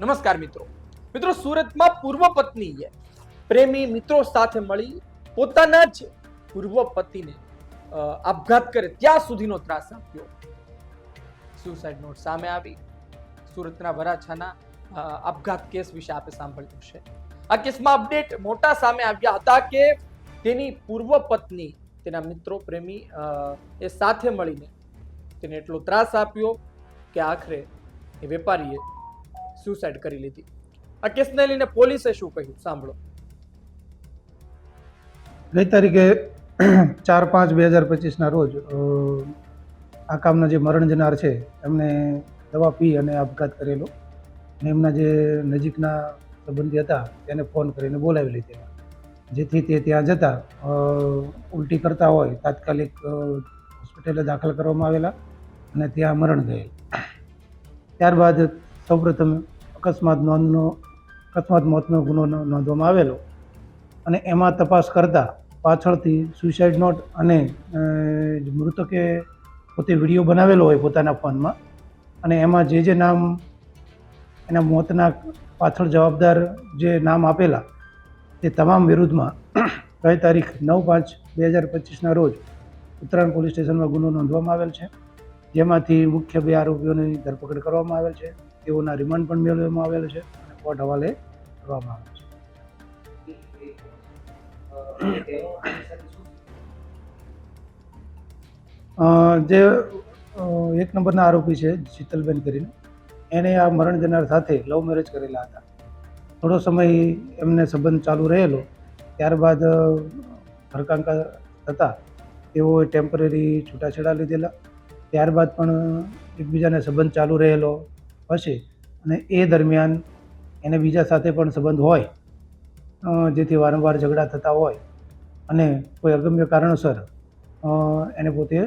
નમસ્કાર મિત્રો. મિત્રો, સુરતમાં પૂર્વ પત્નીએ પ્રેમી મિત્રો સાથે મળી પોતાના જ પૂર્વ પતિને આપઘાત કરે ત્યાં સુધીનો ત્રાસ આપ્યો. સુસાઇડ નોટ સામે આવી. સુરતના વરાછાના આપઘાત કેસ વિશે આપે સાંભળ્યું છે આ કેસમાં અપડેટ મોટા સામે આવ્યા હતા કે તેની પૂર્વ પત્ની, તેના મિત્રો પ્રેમી એ સાથે મળીને તેને એટલો ત્રાસ આપ્યો કે આખરે એ વેપારીએ સુસાઇડ કરી લીધી. આ કેસને લઈને પોલીસે શું કહ્યું? સાંભળો. ગઈ તારીખે ચાર પાંચ બે હજાર પચીસના રોજ આ કામના જે મરણ જનાર છે, એમને દવા પી અને આપઘાત કરેલો. અને એમના જે નજીકના સંબંધી હતા, તેને ફોન કરીને બોલાવી લીધેલા જેથી તે ત્યાં જતા ઉલટી કરતા હોય, તાત્કાલિક હોસ્પિટલે દાખલ કરવામાં આવેલા અને ત્યાં મરણ ગયેલ. ત્યારબાદ સૌપ્રથમ અકસ્માત નોંધનો, અકસ્માત મોતનો ગુનો નોંધવામાં આવેલો. અને એમાં તપાસ કરતાં પાછળથી સુસાઇડ નોટ અને મૃતકે પોતે વીડિયો બનાવેલો હોય પોતાના ફોનમાં અને એમાં જે જે નામ એના મોતના પાછળ જવાબદાર જે નામ આપેલા તે તમામ વિરુદ્ધમાં ગઈ તારીખ નવ પાંચ બે હજાર પચીસના રોજ ઉત્તરાયણ પોલીસ સ્ટેશનમાં ગુનો નોંધવામાં આવેલ છે. જેમાંથી મુખ્ય બે આરોપીઓની ધરપકડ કરવામાં આવેલ છે. તેઓના રિમાન્ડ પણ મેળવવામાં આવેલ છે અને કોર્ટ હવાલે કરવામાં આવે છે. જે એક નંબરના આરોપી છે શીતલબેન કરીને. એણે આ મરણ જનાર સાથે લવ મેરેજ કરેલા હતા. થોડો સમય એમને સંબંધ ચાલુ રહેલો, ત્યારબાદ ભરકાંકા થતાં તેઓએ ટેમ્પરરી છૂટાછેડા લીધેલા. ત્યારબાદ પણ એકબીજાને સંબંધ ચાલુ રહેલો હશે. અને એ દરમિયાન એને બીજા સાથે પણ સંબંધ હોય જેથી વારંવાર ઝઘડા થતા હોય, અને કોઈ અગમ્ય કારણોસર એને પોતે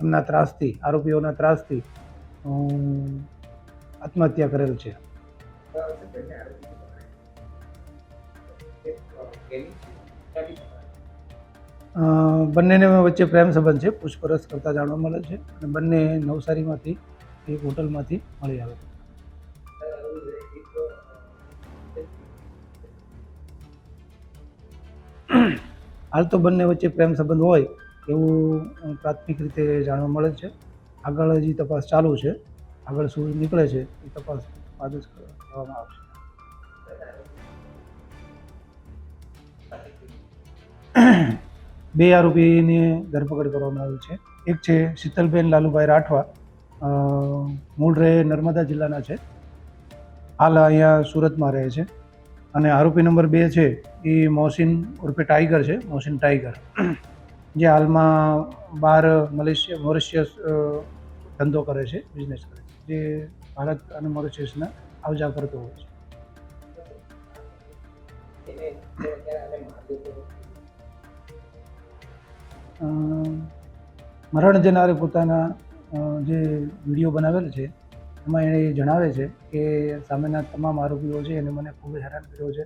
એમના ત્રાસથી, આરોપીઓના ત્રાસથી આત્મહત્યા કરેલ છે. બંનેને વચ્ચે પ્રેમ સંબંધ છે, પૂછપરછ કરતા જાણવા મળે છે, અને બંને નવસારીમાંથી એક હોટલમાંથી મળી આવે. હાલ તો બંને વચ્ચે પ્રેમ સંબંધ હોય એવું પ્રાથમિક રીતે જાણવા મળે છે. આગળ હજી તપાસ ચાલુ છે. આગળ શું નીકળે છે એ તપાસ બાદ જ કરવામાં આવશે. બે આરોપીની ધરપકડ કરવામાં આવી છે. એક છે શીતલબેન લાલુભાઈ રાઠવા મૂળ રહે નર્મદા જિલ્લાના છે. હાલ અહીંયા સુરતમાં રહે છે. અને આરોપી નંબર બે છે એ મોહસિન ઉર્ફે ટાઈગર છે, મોહસિન ટાઈગર. જે હાલમાં બહાર મલેશિયા મોરિશિયસ ધંધો કરે છે બિઝનેસ કરે છે. જે ભારત અને મોરિશિયસના આવજા કરતો હોય છે. મરણ જનારે પોતાના જે વીડિયો બનાવેલ છે, એમાં એણે જણાવે છે કે સામેના તમામ આરોપીઓ છે, એને મને ખૂબ જ હેરાન કર્યો છે,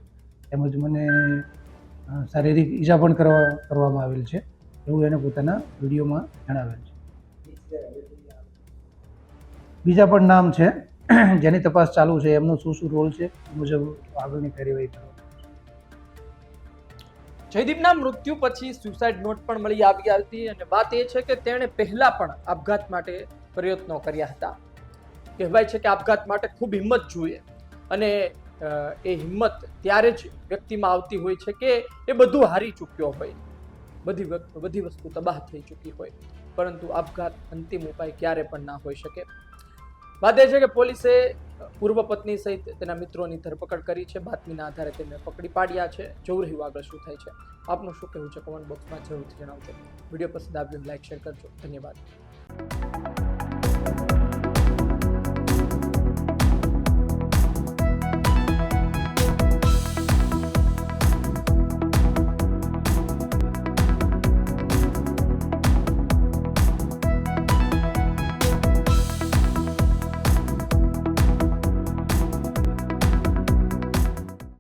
તેમજ મને શારીરિક ઈજા પણ કરવા, કરવામાં આવેલ છે, એવું એને પોતાના વિડીયોમાં જણાવેલ છે. બીજા પણ નામ છે, જેની તપાસ ચાલુ છે, એમનો શું શું રોલ છે, એ મુજબ આગળની કાર્યવાહી કરવા જયદીપના મૃત્યુ પછી સુસાઇડ નોટ પણ મળી આવી હતી અને વાત એ છે કે તેણે પહેલા પણ આપઘાત માટે પ્રયત્નો કર્યા હતા. કહેવાય છે કે આપઘાત માટે ખૂબ હિંમત જોઈએ અને એ હિંમત ત્યારે જ વ્યક્તિમાં આવતી હોય છે કે એ બધું હારી ચૂક્યો હોય. બધી બધી વસ્તુ તબાહ થઈ ચૂકી હોય. પરંતુ આપઘાત અંતિમ ઉપાય ક્યારે પણ ના હોઈ શકે. વાત એ છે કે પોલીસે પૂર્વ પત્ની સહિત તેના મિત્રોની ધરપકડ કરી છે. બાતમીના આધારે તેમને પકડી પાડ્યા છે. જોવું રહ્યું આગળ શું થાય છે. આપનું શું કહેવું છે? કમેન્ટ બોક્સમાં જરૂરથી જણાવજો. વીડિયો પસંદ આવ્યો લાઈક શેર કરજો. ધન્યવાદ.